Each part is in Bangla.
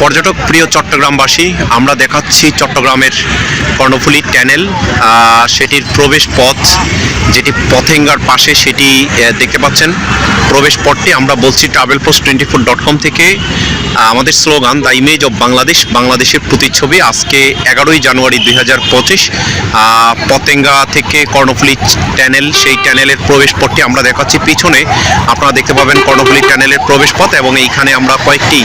পর্যটক, প্রিয় চট্টগ্রামবাসী, আমরা দেখাচ্ছি চট্টগ্রামের কর্ণফুলী ট্যানেল সেটির প্রবেশ পথ, যেটি পথেঙ্গার পাশে সেটি দেখতে পাচ্ছেন। প্রবেশ পথটি আমরা বলছি travel post twenty four dot com থেকে আমাদের slogan, the image of Bangladesh বাংলাদেশের প্রতিচ্ছবি। আজকে এগারোই জানুয়ারি দুই হাজার পঁচিশ পতেঙ্গা থেকে কর্ণফুলী ট্যানেল সেই ট্যানেলের প্রবেশ পথটি আমরা দেখাচ্ছি। পিছনে আপনারা দেখতে পাবেন কর্ণফুলী ট্যানেলের প্রবেশ পথ এবং এইখানে আমরা কয়েকটি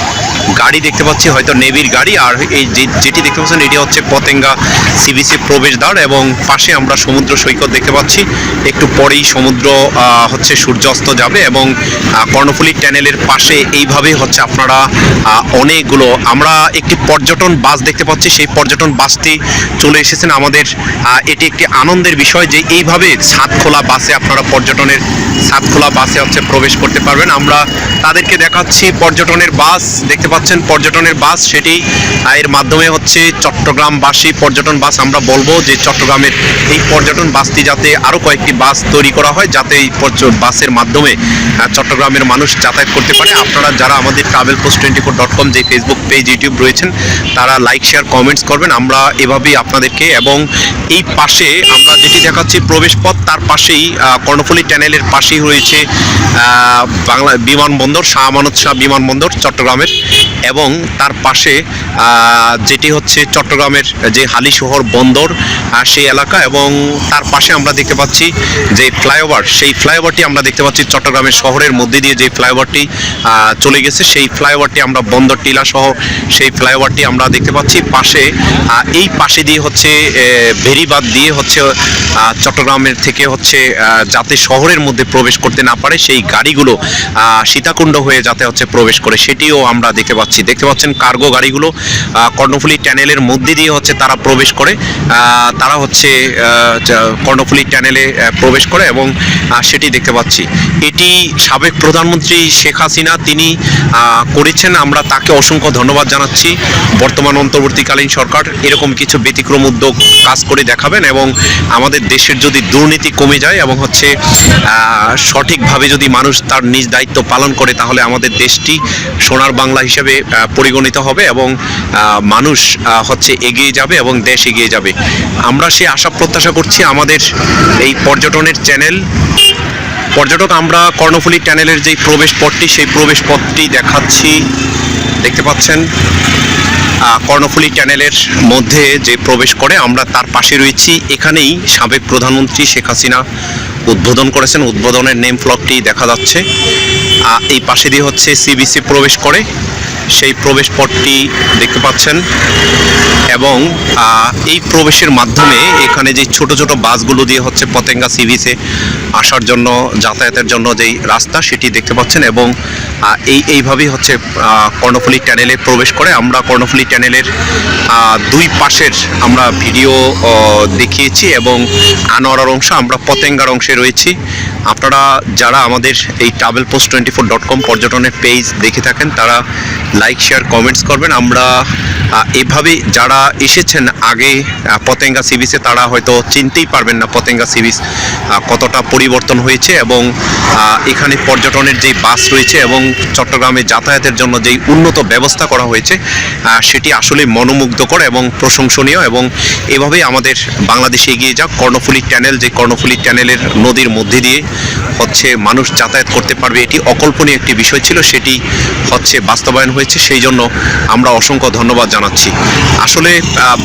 গাড়ি দেখতে পাচ্ছি, হয়তো নেভির গাড়ি, আর এই যেটি দেখতে পাচ্ছেন, এটি হচ্ছে পতেঙ্গা সিবিসি প্রবেশদ্বার এবং পাশে আমরা সমুদ্র সৈকত দেখতে পাচ্ছি। একটু পরেই সমুদ্র হচ্ছে সূর্যাস্ত যাবে এবং কর্ণফুলী ট্যানেলের পাশে এইভাবে হচ্ছে আপনারা অনেকগুলো, আমরা একটি পর্যটন বাস দেখতে পাচ্ছি, সেই পর্যটন বাসটি চলে এসেছেন আমাদের এটি একটি আনন্দের বিষয় যে এইভাবে ছাদ খোলা বাসে আপনারা পর্যটনের ছাদ খোলা বাসে হচ্ছে প্রবেশ করতে পারবেন। আমরা তাদেরকে দেখাচ্ছি, পর্যটনের বাস দেখতে পাচ্ছেন পর্যটনের বাস। সেটি এর মাধ্যমে হচ্ছে চট্টগ্রামবাসী পর্যটন বাস। আমরা বলব যে চট্টগ্রামের এই পর্যটন বাসটি যাতে আরও কয়েকটি বাস তৈরি করা হয়, যাতে এই বাসের মাধ্যমে চট্টগ্রামের মানুষ যাতায়াত করতে পারে। আপনারা যারা আমাদের travel post twenty four dot com যে ফেসবুক পেজ ইউটিউব রয়েছেন, তারা লাইক শেয়ার কমেন্টস করবেন। আমরা এভাবেই আপনাদেরকে এবং এই পাশে আমরা যেটি দেখাচ্ছি প্রবেশ পথ তার পাশেই কর্ণফুলী ট্যানেলের পাশেই রয়েছে বাংলা বিমানবন্দর, শাহ আমানত শাহ বিমানবন্দর, চট্টগ্রামের। এবং তার পাশে যেটি হচ্ছে চট্টগ্রামের যে হালিশহর বন্দর সেই এলাকা এবং তার পাশে আমরা দেখতে পাচ্ছি যে ফ্লাইওভার, সেই ফ্লাইওভারটি আমরা দেখতে পাচ্ছি চট্টগ্রামের শহরের মধ্যে দিয়ে যে ফ্লাইওভারটি চলে গেছে, সেই ফ্লাইওভারটি আমরা বন্দর টিলা সহ সেই ফ্লাইওভারটি আমরা দেখতে পাচ্ছি। পাশে এই পাশে দিয়ে হচ্ছে ভেরিবাদ দিয়ে হচ্ছে চট্টগ্রামের থেকে হচ্ছে যাতে শহরের মধ্যে প্রবেশ করতে না পারে, সেই গাড়িগুলো সীতাকুণ্ড হয়ে যাতে হচ্ছে প্রবেশ করে, সেটিও আমরা দেখতে পাচ্ছি। দেখতে পাচ্ছেন কার্গো গাড়িগুলো কর্ণফুলী ট্যানেলের মধ্যে দিয়ে হচ্ছে তারা প্রবেশ করে। তারা হচ্ছে কর্ণফুলী ট্যানেলে প্রবেশ করে এবং সেটি দেখতে পাচ্ছি। এটি সাবেক প্রধানমন্ত্রী শেখ হাসিনা, তিনি করেছেন। আমরা তাকে অসংখ্য ধন্যবাদ জানাচ্ছি। বর্তমান অন্তর্বর্তীকালীন সরকার এরকম কিছু ব্যতিক্রম উদ্যোগ কাজ করে দেখাবেন এবং আমাদের দেশের যদি দুর্নীতি কমে যায় এবং হচ্ছে সঠিকভাবে যদি মানুষ তার নিজ দায়িত্ব পালন করে, তাহলে আমাদের দেশটি সোনার বাংলা হিসেবে পরিগণিত হবে এবং মানুষ হচ্ছে এগিয়ে যাবে এবং দেশ এগিয়ে যাবে। আমরা সে আশা প্রত্যাশা করছি আমাদের এই পর্যটনের চ্যানেল পর্যটক, আমরা কর্ণফুলী চ্যানেলের যে প্রবেশ পথটি সেই প্রবেশ পথটি দেখাচ্ছি। দেখতে পাচ্ছেন? কর্ণফুলী ট্যানেলের মধ্যে যে প্রবেশ করে, আমরা তার পাশে রয়েছি। এখানেই সাবেক প্রধানমন্ত্রী শেখ হাসিনা উদ্বোধন করেছেন। উদ্বোধনের নেম ফ্লকটি দেখা যাচ্ছে। এই পাশে দিয়ে হচ্ছে সিবিসি প্রবেশ করে। সেই প্রবেশ পথটি দেখতে পাচ্ছেন। এবং এই প্রবেশের মাধ্যমে এখানে যে ছোট ছোট বাসগুলো দিয়ে হচ্ছে পতেঙ্গা সিভিসে আসার জন্য, যাতায়াতের জন্য যেই রাস্তা, সেটি দেখতে পাচ্ছেন এবং এই এইভাবেই হচ্ছে কর্ণফুলি ট্যানেলে প্রবেশ করে। আমরা কর্ণফুলী ট্যানেলের দুই পাশের আমরা ভিডিও দেখিয়েছি এবং আনোয়ারার অংশ, আমরা পতেঙ্গার অংশে রয়েছি। আপনারা যারা আমাদের এই travel post twenty four dot com পর্যটনের পেজ দেখে থাকেন, তারা লাইক শেয়ার কমেন্টস করবেন। আমরা এভাবে যারা এসেছেন আগে পতেঙ্গা সিবিসে তারা হয়তো চিনতেই পারবেন না পতেঙ্গা সিবিস কতটা পরিবর্তন হয়েছে এবং এখানে পর্যটনের যেই বাস রয়েছে এবং চট্টগ্রামে যাতায়াতের জন্য যেই উন্নত ব্যবস্থা করা হয়েছে সেটি আসলে মনোমুগ্ধকর এবং প্রশংসনীয় এবং এভাবেই আমাদের বাংলাদেশে এগিয়ে যাক। কর্ণফুলী ট্যানেল, যে কর্ণফুলী ট্যানেলের নদীর মধ্যে দিয়ে হচ্ছে মানুষ যাতায়াত করতে পারবে, এটি অকল্পনীয় একটি বিষয় ছিল, সেটি হচ্ছে বাস্তবায়ন হয়েছে। সেই জন্য আমরা অসংখ্য ধন্যবাদ জানাচ্ছি। আসলে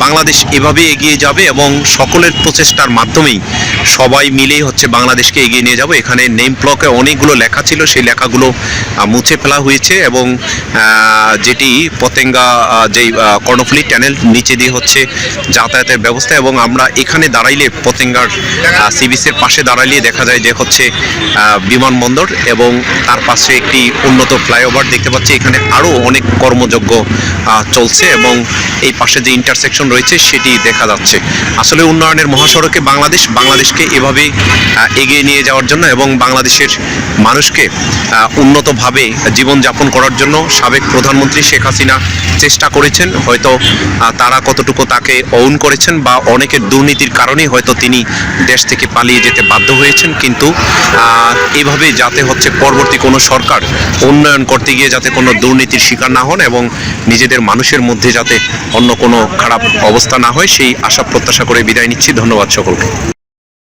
বাংলাদেশ এভাবে এগিয়ে যাবে এবং সকলের প্রচেষ্টার মাধ্যমেই সবাই মিলেই হচ্ছে বাংলাদেশকে এগিয়ে নিয়ে যাব। এখানে নেম ব্লকে অনেকগুলো লেখা ছিল সেই লেখাগুলো মুছে ফেলা হয়েছে এবং যেটি পতেঙ্গা যেই কর্ণফুলি ট্যানেল নিচে দিয়ে হচ্ছে যাতায়াতের ব্যবস্থা এবং আমরা এখানে দাঁড়াইলে পতেঙ্গার সিবিসের পাশে দাঁড়াইলে দেখা যায় যে হচ্ছে বিমানবন্দর এবং তার পাশে একটি উন্নত ফ্লাইওভার দেখতে পাচ্ছি। এখানে আরও অনেক কর্মযোগ্য চলছে এবং এই পাশে যে ইন্টারসেকশন রয়েছে সেটি দেখা যাচ্ছে। আসলে উন্নয়নের মহাসড়কে বাংলাদেশ বাংলাদেশকে এভাবে আহ, এগিয়ে নিয়ে যাওয়ার জন্য এবং বাংলাদেশের মানুষকে উন্নতভাবে জীবনযাপন করার জন্য সাবেক প্রধানমন্ত্রী শেখ হাসিনা চেষ্টা করেছেন। হয়তো তারা কতটুকু তাকে অউন করেছেন বা অনেকের দুর্নীতির কারণেই হয়তো তিনি দেশ থেকে পালিয়ে যেতে বাধ্য হয়েছেন। কিন্তু এভাবে যাতে হচ্ছে পরবর্তী কোনো সরকার উন্নয়ন করতে গিয়ে যাতে কোনো দুর্নীতির শিকার না হন এবং নিজেদের মানুষের মধ্যে যাতে অন্য কোনো খারাপ অবস্থা না হয়, সেই আশা প্রত্যাশা করে বিদায় নিচ্ছি। ধন্যবাদ সকলকে।